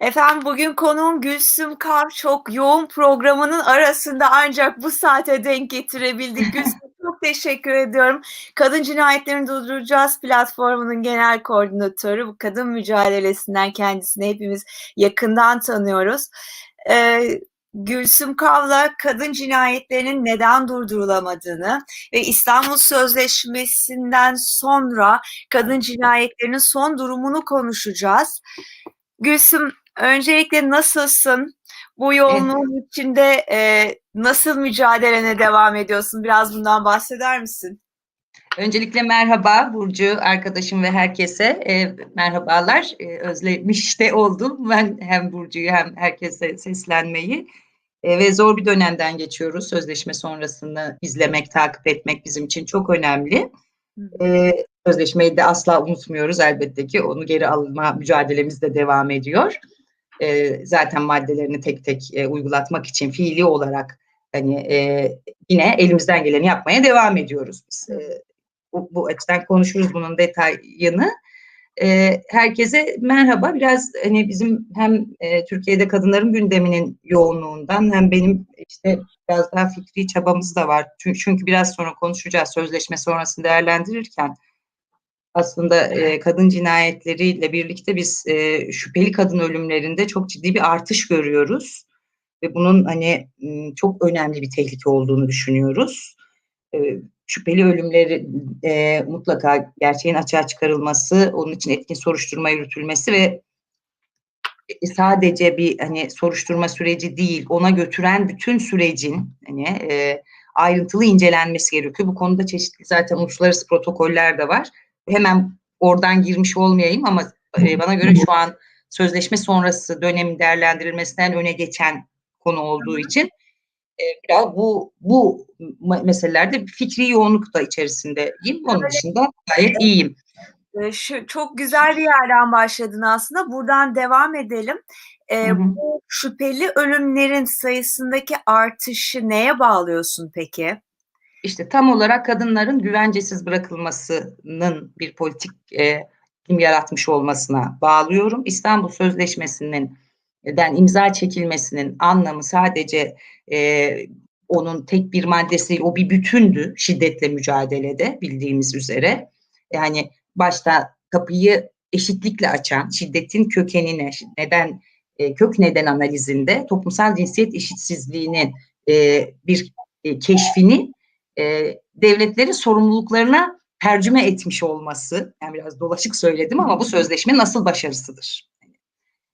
Efendim bugün konuğum Gülsüm Kav çok yoğun programının arasında ancak bu saate denk getirebildik. Gülsüm çok teşekkür ediyorum. Kadın Cinayetlerini Durduracağız platformunun genel koordinatörü. Bu kadın mücadelesinden kendisini hepimiz yakından tanıyoruz. Ee, Gülsüm Kav'la kadın cinayetlerinin neden durdurulamadığını ve İstanbul Sözleşmesi'nden sonra kadın cinayetlerinin son durumunu konuşacağız. Gülsüm öncelikle nasılsın? Bu yoğunluğun içinde e, nasıl mücadelene devam ediyorsun? Biraz bundan bahseder misin? Öncelikle merhaba Burcu arkadaşım ve herkese e, merhabalar. E, özlemiş de oldum ben hem Burcu'yu hem herkese seslenmeyi. E, ve zor bir dönemden geçiyoruz. Sözleşme sonrasını izlemek, takip etmek bizim için çok önemli. E, sözleşmeyi de asla unutmuyoruz elbette ki. Onu geri alma mücadelemiz de devam ediyor. E, zaten maddelerini tek tek e, uygulatmak için fiili olarak hani e, yine elimizden geleni yapmaya devam ediyoruz biz. E, bu, bu açıdan konuşuruz bunun detayını. E, herkese merhaba. Biraz hani bizim hem e, Türkiye'de kadınların gündeminin yoğunluğundan hem benim işte biraz daha fikri çabamız da var. Çünkü, çünkü biraz sonra konuşacağız sözleşme sonrasını değerlendirirken aslında e, kadın cinayetleriyle birlikte biz e, şüpheli kadın ölümlerinde çok ciddi bir artış görüyoruz ve bunun hani çok önemli bir tehlike olduğunu düşünüyoruz. E, şüpheli ölümleri e, mutlaka gerçeğin açığa çıkarılması, onun için etkin soruşturma yürütülmesi ve sadece bir hani soruşturma süreci değil, ona götüren bütün sürecin hani e, ayrıntılı incelenmesi gerekiyor. Bu konuda çeşitli zaten uluslararası protokoller de var. Hemen oradan girmiş olmayayım ama e, bana göre şu an sözleşme sonrası dönemin değerlendirilmesinden öne geçen konu olduğu için e, biraz bu bu meselelerde fikri yoğunluk da içerisindeyim. Onun dışında gayet iyiyim. Şu, çok güzel bir yerden başladın aslında. Buradan devam edelim. E, hı hı. Bu şüpheli ölümlerin sayısındaki artışı neye bağlıyorsun peki? İşte tam olarak kadınların güvencesiz bırakılmasının bir politik e, yaratmış olmasına bağlıyorum. İstanbul Sözleşmesi'nin den imza çekilmesinin anlamı sadece e, onun tek bir maddesi o bir bütündü şiddetle mücadelede bildiğimiz üzere. Yani başta kapıyı eşitlikle açan şiddetin kökenine neden e, kök neden analizinde toplumsal cinsiyet eşitsizliğinin e, bir e, keşfini e, devletlerin sorumluluklarına tercüme etmiş olması yani biraz dolaşık söyledim ama bu sözleşme nasıl başarısıdır?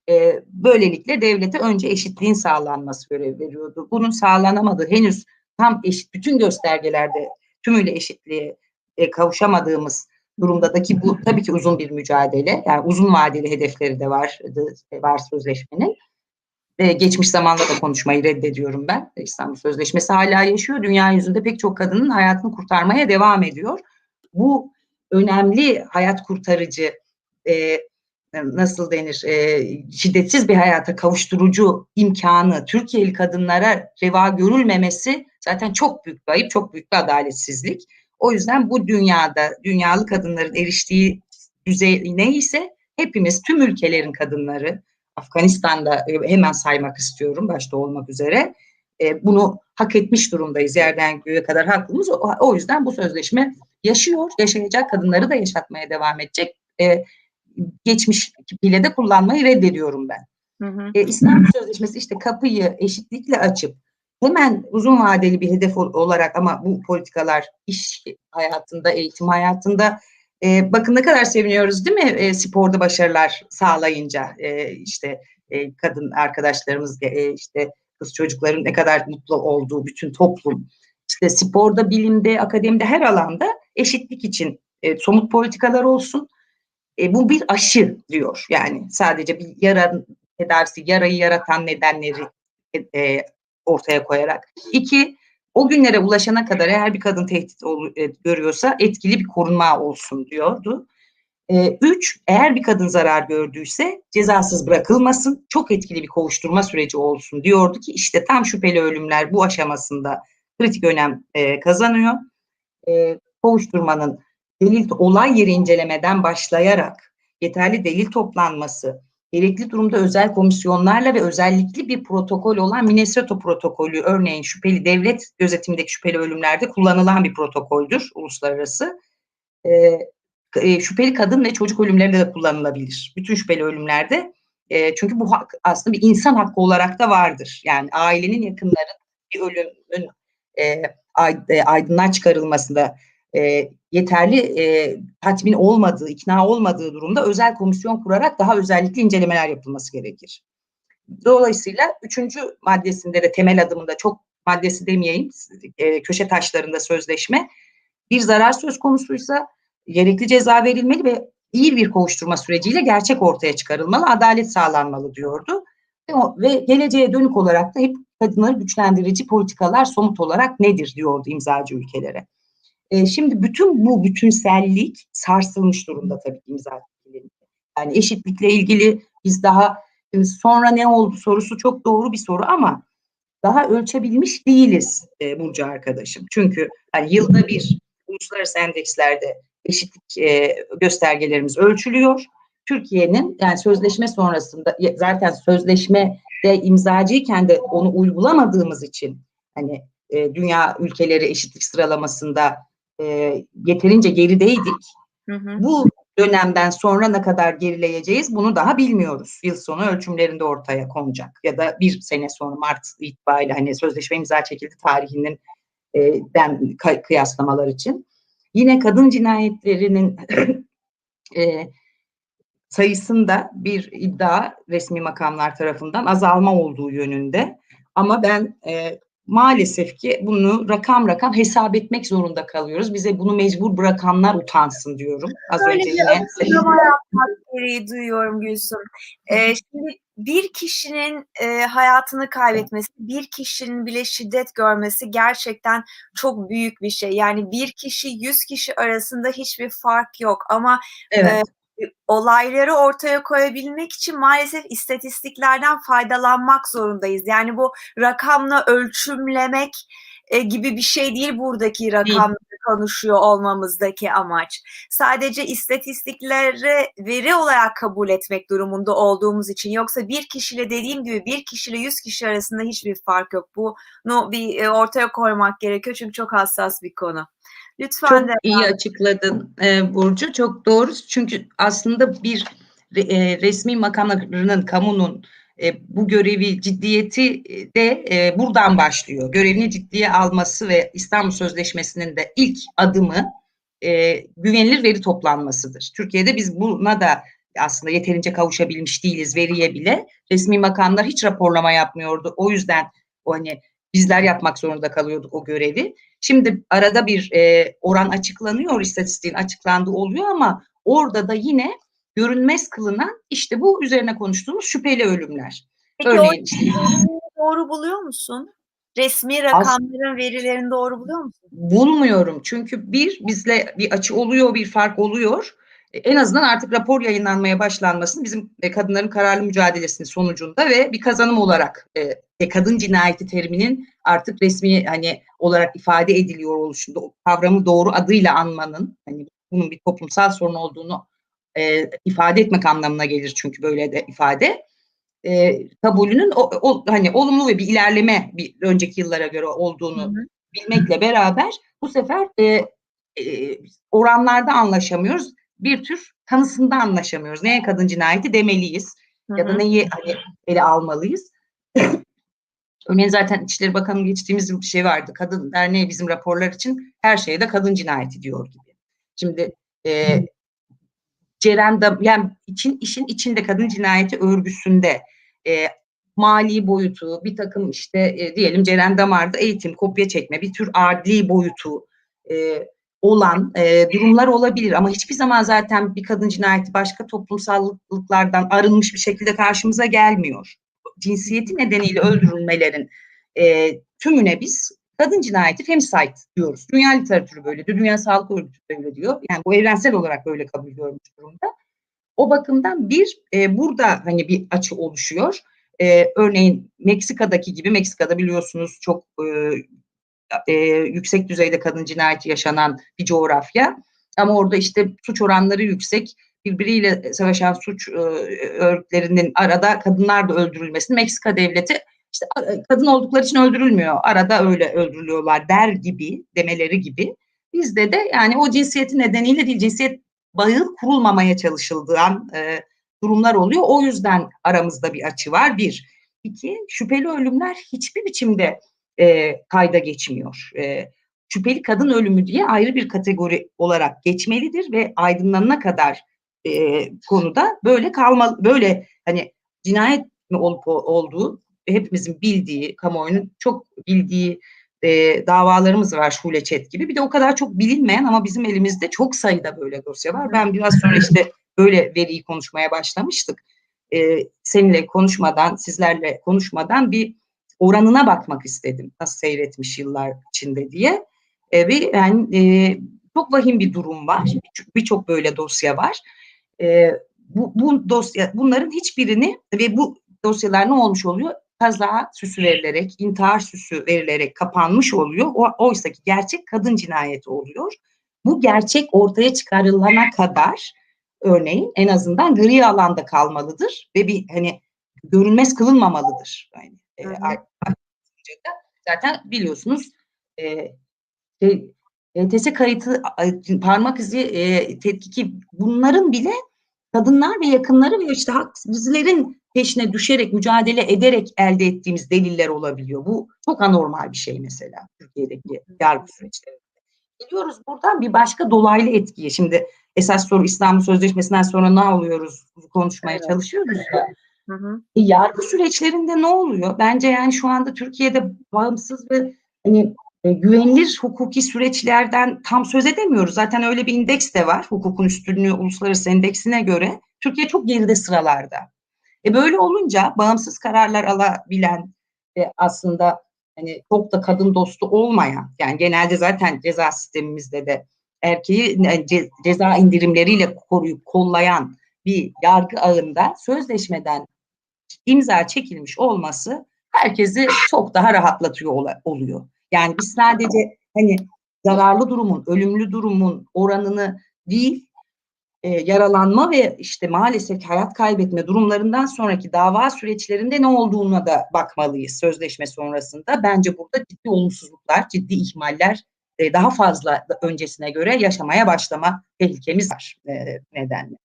E, böylelikle devlete önce eşitliğin sağlanması görev veriyordu. Bunun sağlanamadığı henüz tam eşit bütün göstergelerde tümüyle eşitliğe e, kavuşamadığımız durumdaki bu tabii ki uzun bir mücadele. Yani uzun vadeli hedefleri de var, var sözleşmenin. Ee, geçmiş zamanda da konuşmayı reddediyorum ben. İstanbul Sözleşmesi hala yaşıyor. Dünya yüzünde pek çok kadının hayatını kurtarmaya devam ediyor. Bu önemli hayat kurtarıcı e, nasıl denir e, şiddetsiz bir hayata kavuşturucu imkanı Türkiye'li kadınlara reva görülmemesi zaten çok büyük bir ayıp, çok büyük bir adaletsizlik. O yüzden bu dünyada dünyalı kadınların eriştiği düzey neyse hepimiz tüm ülkelerin kadınları Afganistan'da e, hemen saymak istiyorum başta olmak üzere. E, bunu hak etmiş durumdayız. Yerden göğe kadar hakkımız o, yüzden bu sözleşme yaşıyor. Yaşayacak kadınları da yaşatmaya devam edecek. E, geçmiş bile de kullanmayı reddediyorum ben. Hı hı. E, İstanbul Sözleşmesi işte kapıyı eşitlikle açıp hemen uzun vadeli bir hedef olarak ama bu politikalar iş hayatında, eğitim hayatında e, bakın ne kadar seviniyoruz değil mi e, sporda başarılar sağlayınca e, işte e, kadın arkadaşlarımız e, işte kız çocukların ne kadar mutlu olduğu bütün toplum işte sporda, bilimde, akademide her alanda eşitlik için e, somut politikalar olsun. E, bu bir aşı diyor yani sadece bir yara tedavisi, yarayı yaratan nedenleri e, e ortaya koyarak. İki, o günlere ulaşana kadar eğer bir kadın tehdit ol, e, görüyorsa etkili bir korunma olsun diyordu. E, üç, eğer bir kadın zarar gördüyse cezasız bırakılmasın, çok etkili bir kovuşturma süreci olsun diyordu ki işte tam şüpheli ölümler bu aşamasında kritik önem e, kazanıyor. E, kovuşturmanın delil olay yeri incelemeden başlayarak yeterli delil toplanması, gerekli durumda özel komisyonlarla ve özellikli bir protokol olan Minnesota protokolü örneğin şüpheli devlet gözetimindeki şüpheli ölümlerde kullanılan bir protokoldür uluslararası. E, e, şüpheli kadın ve çocuk ölümlerinde de kullanılabilir. Bütün şüpheli ölümlerde. E, çünkü bu hak aslında bir insan hakkı olarak da vardır. Yani ailenin yakınların bir ölümün e, aydınlığa çıkarılmasında e, yeterli e, tatmin olmadığı, ikna olmadığı durumda özel komisyon kurarak daha özellikle incelemeler yapılması gerekir. Dolayısıyla üçüncü maddesinde de temel adımında çok maddesi demeyeyim, e, köşe taşlarında sözleşme bir zarar söz konusuysa gerekli ceza verilmeli ve iyi bir kovuşturma süreciyle gerçek ortaya çıkarılmalı, adalet sağlanmalı diyordu. Ve, ve geleceğe dönük olarak da hep kadınları güçlendirici politikalar somut olarak nedir diyordu imzacı ülkelere. E, şimdi bütün bu bütünsellik sarsılmış durumda tabii imza Yani eşitlikle ilgili biz daha sonra ne oldu sorusu çok doğru bir soru ama daha ölçebilmiş değiliz e, Burcu arkadaşım. Çünkü hani yılda bir uluslararası endekslerde eşitlik e, göstergelerimiz ölçülüyor. Türkiye'nin yani sözleşme sonrasında zaten sözleşme de imzacıyken de onu uygulamadığımız için hani e, dünya ülkeleri eşitlik sıralamasında e, yeterince gerideydik. Hı hı. Bu dönemden sonra ne kadar gerileyeceğiz bunu daha bilmiyoruz. Yıl sonu ölçümlerinde ortaya konacak ya da bir sene sonra Mart itibariyle hani sözleşme imza çekildi tarihinden e, ben kıyaslamalar için. Yine kadın cinayetlerinin e, sayısında bir iddia resmi makamlar tarafından azalma olduğu yönünde. Ama ben e, maalesef ki bunu rakam rakam hesap etmek zorunda kalıyoruz. Bize bunu mecbur bırakanlar utansın diyorum. Az Böyle önce bir yine gereği duyuyorum Gülsüm. Ee, şimdi bir kişinin e, hayatını kaybetmesi, bir kişinin bile şiddet görmesi gerçekten çok büyük bir şey. Yani bir kişi yüz kişi arasında hiçbir fark yok ama evet. e, olayları ortaya koyabilmek için maalesef istatistiklerden faydalanmak zorundayız. Yani bu rakamla ölçümlemek e, gibi bir şey değil buradaki rakamları konuşuyor olmamızdaki amaç. Sadece istatistikleri veri olarak kabul etmek durumunda olduğumuz için yoksa bir kişiyle dediğim gibi bir kişiyle yüz kişi arasında hiçbir fark yok. Bunu bir e, ortaya koymak gerekiyor çünkü çok hassas bir konu. Lütfen çok de. iyi açıkladın e, Burcu. Çok doğru. Çünkü aslında bir e, resmi makamlarının, kamunun e, bu görevi ciddiyeti de e, buradan başlıyor. Görevini ciddiye alması ve İstanbul Sözleşmesi'nin de ilk adımı e, güvenilir veri toplanmasıdır. Türkiye'de biz buna da aslında yeterince kavuşabilmiş değiliz veriye bile. Resmi makamlar hiç raporlama yapmıyordu. O yüzden o hani bizler yapmak zorunda kalıyorduk o görevi. Şimdi arada bir e, oran açıklanıyor, istatistiğin açıklandığı oluyor ama orada da yine görünmez kılınan işte bu üzerine konuştuğumuz şüpheli ölümler. Peki Örneğin işte, doğru buluyor musun? Resmi rakamların verilerini doğru buluyor musun? Bulmuyorum. Çünkü bir bizle bir açı oluyor, bir fark oluyor. E, en azından artık rapor yayınlanmaya başlanmasını bizim e, kadınların kararlı mücadelesinin sonucunda ve bir kazanım olarak e, kadın cinayeti teriminin artık resmi hani olarak ifade ediliyor oluşunda kavramı doğru adıyla anmanın hani bunun bir toplumsal sorun olduğunu e, ifade etmek anlamına gelir çünkü böyle de ifade e, kabulünün o, o, hani olumlu ve bir ilerleme bir önceki yıllara göre olduğunu hı hı. bilmekle beraber bu sefer e, e, oranlarda anlaşamıyoruz. Bir tür tanısında anlaşamıyoruz. Neye kadın cinayeti demeliyiz hı hı. ya da neyi hani ele almalıyız. Örneğin zaten İçişleri Bakanı geçtiğimiz bir şey vardı. Kadın derneği bizim raporlar için her şeyde kadın cinayeti diyor gibi. Şimdi e, Ceren da yani için işin içinde kadın cinayeti örgüsünde e, mali boyutu, bir takım işte e, diyelim Ceren Damar'da eğitim, kopya çekme, bir tür adli boyutu e, olan e, durumlar olabilir ama hiçbir zaman zaten bir kadın cinayeti başka toplumsallıklardan arınmış bir şekilde karşımıza gelmiyor. Cinsiyeti nedeniyle öldürülmelerin e, tümüne biz kadın cinayeti femicide diyoruz. Dünya literatürü böyle diyor, Dünya Sağlık Örgütü böyle diyor. Yani bu evrensel olarak böyle kabul görmüş durumda. O bakımdan bir e, burada hani bir açı oluşuyor. E, örneğin Meksika'daki gibi Meksika'da biliyorsunuz çok e, e, yüksek düzeyde kadın cinayeti yaşanan bir coğrafya. Ama orada işte suç oranları yüksek. birbiriyle savaşan suç e, örgütlerinin arada kadınlar da öldürülmesini Meksika devleti işte e, kadın oldukları için öldürülmüyor. Arada öyle öldürülüyorlar der gibi demeleri gibi. Bizde de yani o cinsiyeti nedeniyle değil cinsiyet bağı kurulmamaya çalışıldığın e, durumlar oluyor. O yüzden aramızda bir açı var. Bir. İki, şüpheli ölümler hiçbir biçimde e, kayda geçmiyor. E, şüpheli kadın ölümü diye ayrı bir kategori olarak geçmelidir ve aydınlanana kadar e, konuda böyle kalmalı, böyle hani cinayet mi olup olduğu hepimizin bildiği, kamuoyunun çok bildiği e, davalarımız var Şule Çet gibi. Bir de o kadar çok bilinmeyen ama bizim elimizde çok sayıda böyle dosya var. Ben biraz sonra işte böyle veriyi konuşmaya başlamıştık. E, seninle konuşmadan, sizlerle konuşmadan bir oranına bakmak istedim. Nasıl seyretmiş yıllar içinde diye. E, ve yani e, çok vahim bir durum var. Birçok böyle dosya var. E, bu, bu dosya bunların hiçbirini ve bu dosyalar ne olmuş oluyor? Kaza süsü verilerek, intihar süsü verilerek kapanmış oluyor. O, oysa ki gerçek kadın cinayeti oluyor. Bu gerçek ortaya çıkarılana kadar örneğin en azından gri alanda kalmalıdır ve bir hani görünmez kılınmamalıdır. Yani, e, zaten biliyorsunuz e, şey, ETS kayıtı, parmak izi, e, tetkiki bunların bile kadınlar ve yakınları ve işte haksızların peşine düşerek, mücadele ederek elde ettiğimiz deliller olabiliyor. Bu çok anormal bir şey mesela Türkiye'deki yargı süreçlerinde. Geliyoruz buradan bir başka dolaylı etkiye. Şimdi esas soru İstanbul Sözleşmesi'nden sonra ne oluyoruz konuşmaya evet. çalışıyoruz ya. Hı hı. E, yargı süreçlerinde ne oluyor? Bence yani şu anda Türkiye'de bağımsız ve hani e, güvenilir hukuki süreçlerden tam söz edemiyoruz. Zaten öyle bir indeks de var. Hukukun üstünlüğü uluslararası endeksine göre. Türkiye çok geride sıralarda. E böyle olunca bağımsız kararlar alabilen ve aslında hani çok da kadın dostu olmayan yani genelde zaten ceza sistemimizde de erkeği ceza indirimleriyle koruyup kollayan bir yargı ağında sözleşmeden imza çekilmiş olması herkesi çok daha rahatlatıyor oluyor. Yani biz sadece hani zararlı durumun, ölümlü durumun oranını değil, e, yaralanma ve işte maalesef hayat kaybetme durumlarından sonraki dava süreçlerinde ne olduğuna da bakmalıyız sözleşme sonrasında. Bence burada ciddi olumsuzluklar, ciddi ihmaller e, daha fazla öncesine göre yaşamaya başlama tehlikemiz var e, nedenle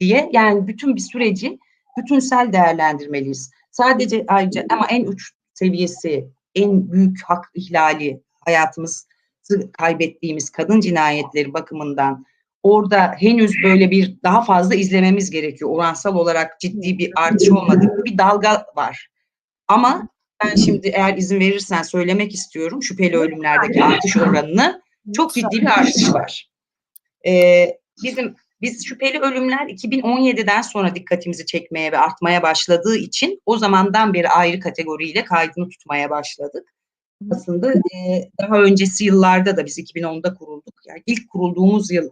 diye. Yani bütün bir süreci bütünsel değerlendirmeliyiz. Sadece ayrıca ama en uç seviyesi, en büyük hak ihlali hayatımızı kaybettiğimiz kadın cinayetleri bakımından orada henüz böyle bir daha fazla izlememiz gerekiyor. Oransal olarak ciddi bir artış olmadığı bir dalga var. Ama ben şimdi eğer izin verirsen söylemek istiyorum şüpheli ölümlerdeki artış oranını çok ciddi bir artış var. Ee, bizim biz şüpheli ölümler 2017'den sonra dikkatimizi çekmeye ve artmaya başladığı için o zamandan beri ayrı kategoriyle kaydını tutmaya başladık. Aslında e, daha öncesi yıllarda da biz 2010'da kurulduk. Yani ilk kurulduğumuz yıl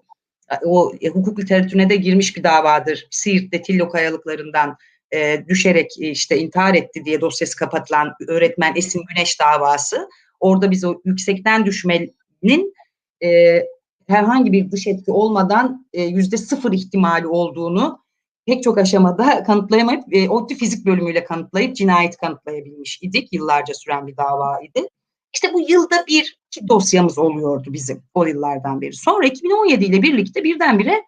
o e, hukuk literatürüne de girmiş bir davadır. Siirt'te Tillo kayalıklarından e, düşerek e, işte intihar etti diye dosyası kapatılan öğretmen Esin Güneş davası. Orada biz o yüksekten düşmenin e, herhangi bir dış etki olmadan e, yüzde sıfır ihtimali olduğunu pek çok aşamada kanıtlayamayıp e, ODTÜ fizik bölümüyle kanıtlayıp cinayet kanıtlayabilmiş idik. Yıllarca süren bir davaydı. İşte bu yılda bir dosyamız oluyordu bizim o yıllardan beri. Sonra 2017 ile birlikte birdenbire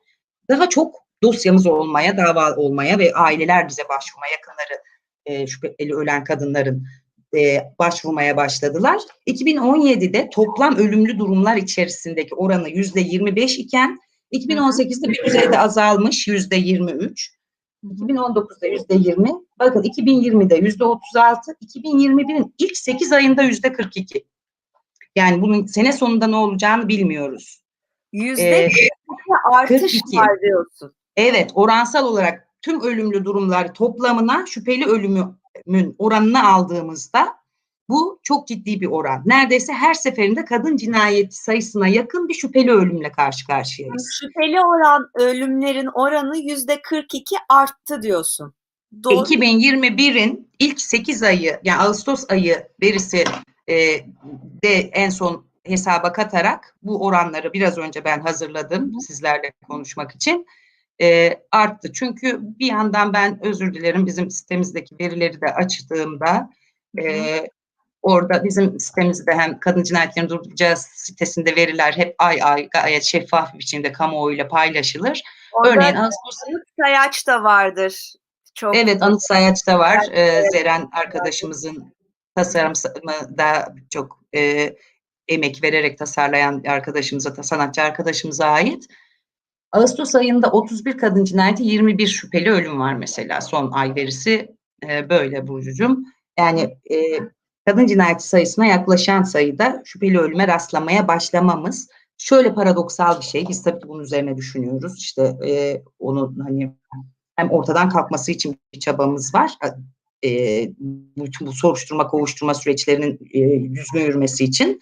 daha çok dosyamız olmaya, dava olmaya ve aileler bize başvurmaya, yakınları e, şüpheli ölen kadınların e, başvurmaya başladılar. 2017'de toplam ölümlü durumlar içerisindeki oranı yüzde 25 iken 2018'de bir düzeyde azalmış yüzde 23. 2019'da yüzde 20. Bakın 2020'de yüzde 36. 2021'in ilk 8 ayında yüzde 42. Yani bunun sene sonunda ne olacağını bilmiyoruz. Yüzde ee, artış 42. var diyorsun. Evet oransal olarak tüm ölümlü durumlar toplamına şüpheli ölümün oranını aldığımızda bu çok ciddi bir oran. Neredeyse her seferinde kadın cinayeti sayısına yakın bir şüpheli ölümle karşı karşıyayız. Şüpheli oran ölümlerin oranı yüzde 42 arttı diyorsun. Doğru. 2021'in ilk 8 ayı yani Ağustos ayı verisi e, de en son hesaba katarak bu oranları biraz önce ben hazırladım sizlerle konuşmak için. E, arttı. Çünkü bir yandan ben özür dilerim bizim sitemizdeki verileri de açtığımda e, orada bizim sitemizde hem kadın cinayetlerini durduracağız sitesinde veriler hep ay ay gayet şeffaf bir biçimde kamuoyuyla paylaşılır. Orada Örneğin Ağustos Anıt Sayaç da vardır. Çok Evet Anıt Sayaç'ta var. Ee, Zeren arkadaşımızın tasarımı da çok e, emek vererek tasarlayan arkadaşımıza, sanatçı arkadaşımıza ait. Ağustos ayında 31 kadın cinayeti 21 şüpheli ölüm var mesela son ay verisi e, böyle Burcucuğum. Yani e, kadın cinayeti sayısına yaklaşan sayıda şüpheli ölüme rastlamaya başlamamız şöyle paradoksal bir şey. Biz tabii bunun üzerine düşünüyoruz. İşte e, onun hani hem ortadan kalkması için bir çabamız var. E, bütün bu soruşturma, kovuşturma süreçlerinin e, düzgün yürümesi için.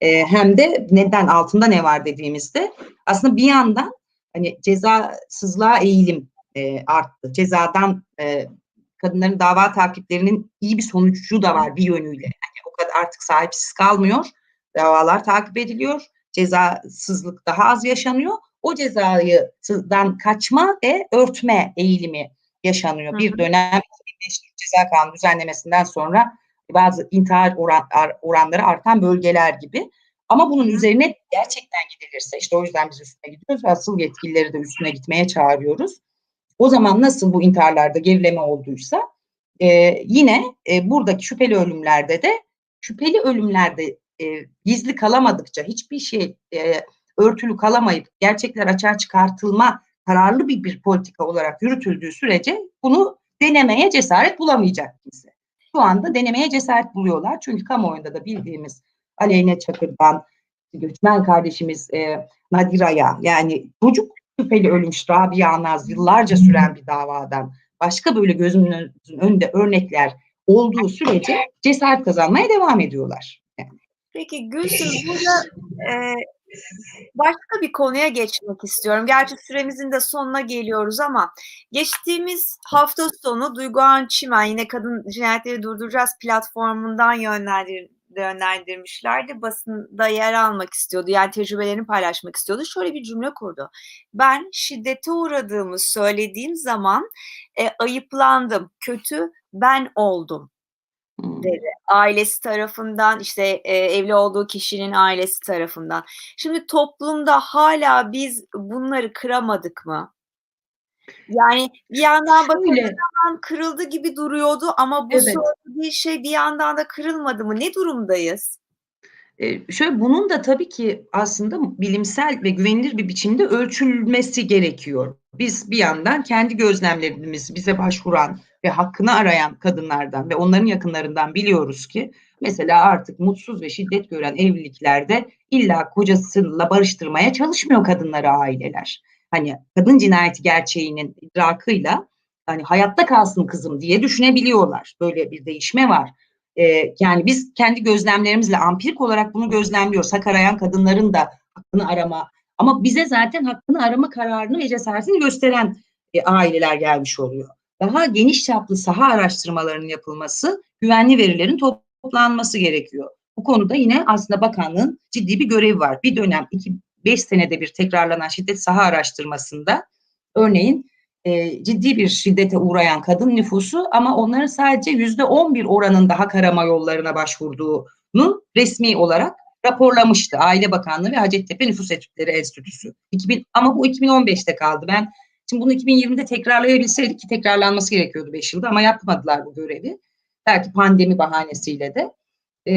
E, hem de neden altında ne var dediğimizde aslında bir yandan hani cezasızlığa eğilim e, arttı. Cezadan e, kadınların dava takiplerinin iyi bir sonucu da var bir yönüyle. Yani o kadar artık sahipsiz kalmıyor. Davalar takip ediliyor. Cezasızlık daha az yaşanıyor. O cezayıdan kaçma ve örtme eğilimi yaşanıyor. Hı hı. Bir dönem ceza kanunu düzenlemesinden sonra bazı intihar oran, oranları artan bölgeler gibi. Ama bunun üzerine gerçekten gidilirse işte o yüzden biz üstüne gidiyoruz ve asıl yetkilileri de üstüne gitmeye çağırıyoruz. O zaman nasıl bu intiharlarda gerileme olduysa e, yine e, buradaki şüpheli ölümlerde de şüpheli ölümlerde e, gizli kalamadıkça hiçbir şey e, örtülü kalamayıp gerçekler açığa çıkartılma kararlı bir, bir politika olarak yürütüldüğü sürece bunu denemeye cesaret bulamayacak kimse. Şu anda denemeye cesaret buluyorlar. Çünkü kamuoyunda da bildiğimiz Aleyne Çakır'dan göçmen kardeşimiz e, Nadira'ya yani çocuk şüpheli ölmüş Rabia Naz yıllarca süren bir davadan başka böyle gözümün önünde örnekler olduğu sürece cesaret kazanmaya devam ediyorlar. Yani. Peki Gülsüm burada e, başka bir konuya geçmek istiyorum. Gerçi süremizin de sonuna geliyoruz ama geçtiğimiz hafta sonu Duygu Çimen yine Kadın Cinayetleri Durduracağız platformundan yönlendir, yönlendirmişlerdi. Basında yer almak istiyordu. Yani tecrübelerini paylaşmak istiyordu. Şöyle bir cümle kurdu. Ben şiddete uğradığımı söylediğim zaman e, ayıplandım. Kötü ben oldum dedi. Ailesi tarafından işte e, evli olduğu kişinin ailesi tarafından. Şimdi toplumda hala biz bunları kıramadık mı? Yani bir yandan bakınca kırıldı gibi duruyordu ama bu Evet. söylediği şey bir yandan da kırılmadı mı? Ne durumdayız? Eee, şöyle bunun da tabii ki aslında bilimsel ve güvenilir bir biçimde ölçülmesi gerekiyor. Biz bir yandan kendi gözlemlerimiz bize başvuran ve hakkını arayan kadınlardan ve onların yakınlarından biliyoruz ki mesela artık mutsuz ve şiddet gören evliliklerde illa kocasıyla barıştırmaya çalışmıyor kadınları aileler. Hani kadın cinayeti gerçeğinin idrakıyla hani hayatta kalsın kızım diye düşünebiliyorlar. Böyle bir değişme var. Ee, yani biz kendi gözlemlerimizle ampirik olarak bunu gözlemliyoruz. Hak arayan kadınların da hakkını arama ama bize zaten hakkını arama kararını ve cesaretini gösteren e, aileler gelmiş oluyor. Daha geniş çaplı saha araştırmalarının yapılması, güvenli verilerin toplanması gerekiyor. Bu konuda yine aslında bakanlığın ciddi bir görevi var. Bir dönem, iki, beş senede bir tekrarlanan şiddet saha araştırmasında örneğin e, ciddi bir şiddete uğrayan kadın nüfusu ama onların sadece yüzde on bir oranında hak arama yollarına başvurduğunu resmi olarak raporlamıştı Aile Bakanlığı ve Hacettepe Nüfus Etütleri Enstitüsü. 2000, ama bu 2015'te kaldı. Ben şimdi bunu 2020'de tekrarlayabilseydik ki tekrarlanması gerekiyordu 5 yılda ama yapmadılar bu görevi. Belki pandemi bahanesiyle de. E,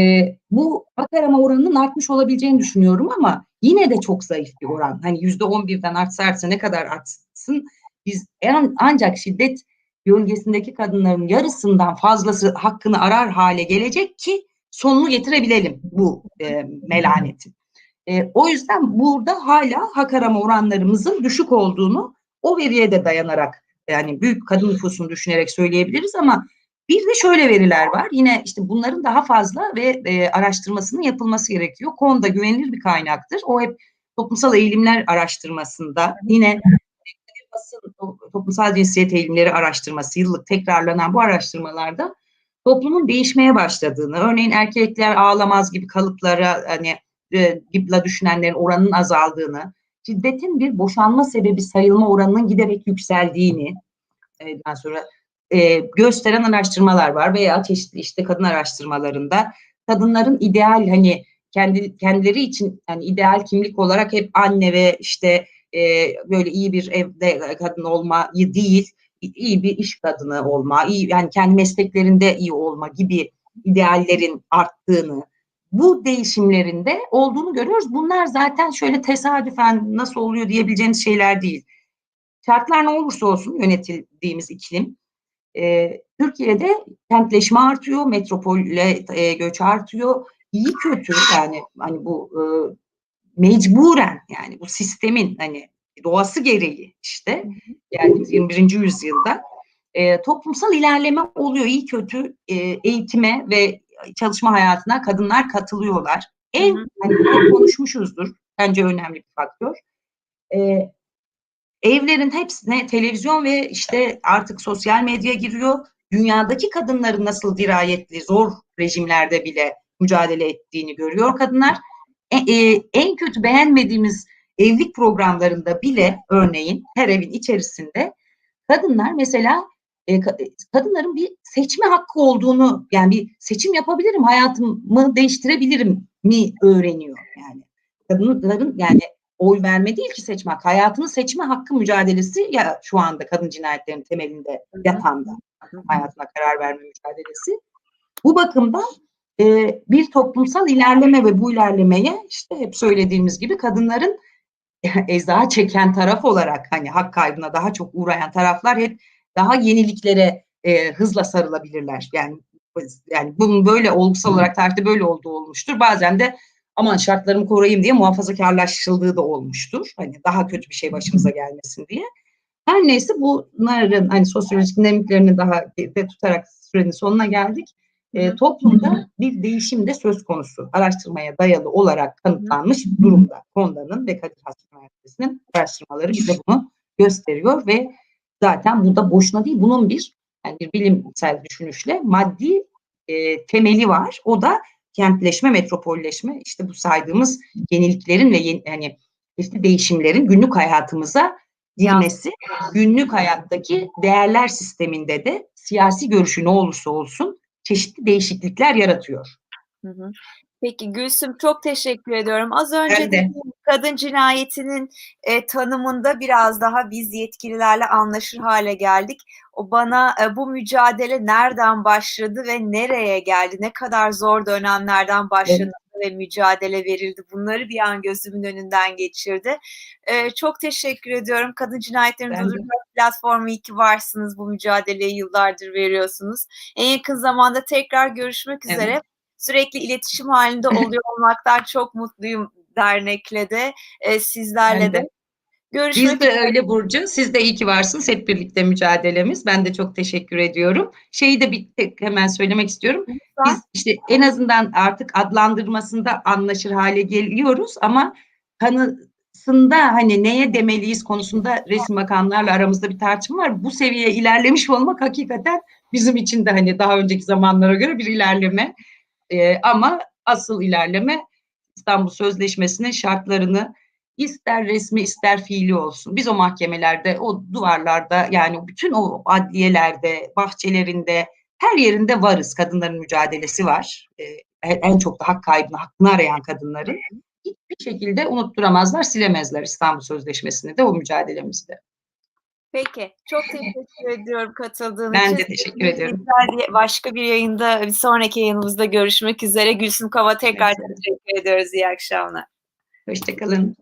bu hak arama oranının artmış olabileceğini düşünüyorum ama yine de çok zayıf bir oran. Hani yüzde on birden artsa artsa ne kadar artsın biz en, ancak şiddet bölgesindeki kadınların yarısından fazlası hakkını arar hale gelecek ki sonunu getirebilelim bu e, melanetin. E, o yüzden burada hala hak arama oranlarımızın düşük olduğunu o veriye de dayanarak yani büyük kadın nüfusunu düşünerek söyleyebiliriz ama bir de şöyle veriler var. Yine işte bunların daha fazla ve e, araştırmasının yapılması gerekiyor. Konuda güvenilir bir kaynaktır. O hep toplumsal eğilimler araştırmasında yine basın toplumsal cinsiyet eğilimleri araştırması yıllık tekrarlanan bu araştırmalarda toplumun değişmeye başladığını, örneğin erkekler ağlamaz gibi kalıplara hani e, gibi düşünenlerin oranının azaldığını, şiddetin bir boşanma sebebi sayılma oranının giderek yükseldiğini e, sonra e, gösteren araştırmalar var veya çeşitli işte kadın araştırmalarında kadınların ideal hani kendi kendileri için yani ideal kimlik olarak hep anne ve işte e, böyle iyi bir evde kadın olmayı değil iyi bir iş kadını olma, iyi yani kendi mesleklerinde iyi olma gibi ideallerin arttığını, bu değişimlerinde olduğunu görüyoruz. Bunlar zaten şöyle tesadüfen nasıl oluyor diyebileceğiniz şeyler değil. Şartlar ne olursa olsun yönetildiğimiz iklim, e, Türkiye'de kentleşme artıyor, metropole e, göç artıyor. İyi kötü yani hani bu e, mecburen yani bu sistemin hani doğası gereği işte yani 21. yüzyılda e, toplumsal ilerleme oluyor. İyi kötü e, eğitime ve çalışma hayatına kadınlar katılıyorlar. En hani konuşmuşuzdur. Bence önemli bir faktör. E, evlerin hepsine televizyon ve işte artık sosyal medya giriyor. Dünyadaki kadınların nasıl dirayetli, zor rejimlerde bile mücadele ettiğini görüyor kadınlar. E, e, en kötü beğenmediğimiz evlilik programlarında bile örneğin her evin içerisinde kadınlar mesela e, kadınların bir seçme hakkı olduğunu yani bir seçim yapabilirim hayatımı değiştirebilirim mi öğreniyor yani kadınların yani oy verme değil ki seçmek hayatını seçme hakkı mücadelesi ya şu anda kadın cinayetlerinin temelinde yatan da hayatına karar verme mücadelesi. Bu bakımdan e, bir toplumsal ilerleme ve bu ilerlemeye işte hep söylediğimiz gibi kadınların eza çeken taraf olarak hani hak kaybına daha çok uğrayan taraflar hep daha yeniliklere e, hızla sarılabilirler. Yani yani bunun böyle olgusal olarak tarihte böyle olduğu olmuştur. Bazen de aman şartlarımı koruyayım diye muhafazakarlaşıldığı da olmuştur. Hani daha kötü bir şey başımıza gelmesin diye. Her neyse bunların hani sosyolojik dinamiklerini daha de tutarak sürenin sonuna geldik. E, toplumda bir değişim de söz konusu. Araştırmaya dayalı olarak kanıtlanmış durumda. Konda'nın ve Kadir Has Üniversitesi'nin araştırmaları bize bunu gösteriyor ve zaten bu da boşuna değil. Bunun bir yani bir bilimsel düşünüşle maddi e, temeli var. O da kentleşme, metropolleşme işte bu saydığımız yeniliklerin ve yeni, yani işte değişimlerin günlük hayatımıza girmesi, günlük hayattaki değerler sisteminde de siyasi görüşü ne olursa olsun çeşitli değişiklikler yaratıyor. Hı hı. Peki Gülsüm çok teşekkür ediyorum. Az önce de kadın cinayetinin e, tanımında biraz daha biz yetkililerle anlaşır hale geldik. O bana e, bu mücadele nereden başladı ve nereye geldi? Ne kadar zor dönemlerden başladı evet. ve mücadele verildi. Bunları bir an gözümün önünden geçirdi. E, çok teşekkür ediyorum. Kadın Cinayetlerini Durdurma Platformu iyi ki varsınız. Bu mücadeleyi yıllardır veriyorsunuz. En yakın zamanda tekrar görüşmek evet. Üzere sürekli iletişim halinde oluyor olmaktan çok mutluyum dernekle de e, sizlerle de. Görüşmek Biz de öyle Burcu. Siz de iyi ki varsınız. Hep birlikte mücadelemiz. Ben de çok teşekkür ediyorum. Şeyi de bir tek hemen söylemek istiyorum. Biz işte en azından artık adlandırmasında anlaşır hale geliyoruz ama kanısında hani neye demeliyiz konusunda resim bakanlarla aramızda bir tartışma var. Bu seviyeye ilerlemiş olmak hakikaten bizim için de hani daha önceki zamanlara göre bir ilerleme. Ee, ama asıl ilerleme İstanbul Sözleşmesi'nin şartlarını ister resmi ister fiili olsun. Biz o mahkemelerde, o duvarlarda yani bütün o adliyelerde, bahçelerinde her yerinde varız. Kadınların mücadelesi var. Ee, en çok da hak kaybını, hakkını arayan kadınları hiçbir şekilde unutturamazlar, silemezler İstanbul Sözleşmesi'ni de o mücadelemizde. Peki. Çok teşekkür ediyorum katıldığın ben için. Ben de teşekkür ediyorum. Başka bir yayında, bir sonraki yayınımızda görüşmek üzere. Gülsüm Kava tekrar teşekkür ediyoruz. İyi akşamlar. Hoşçakalın.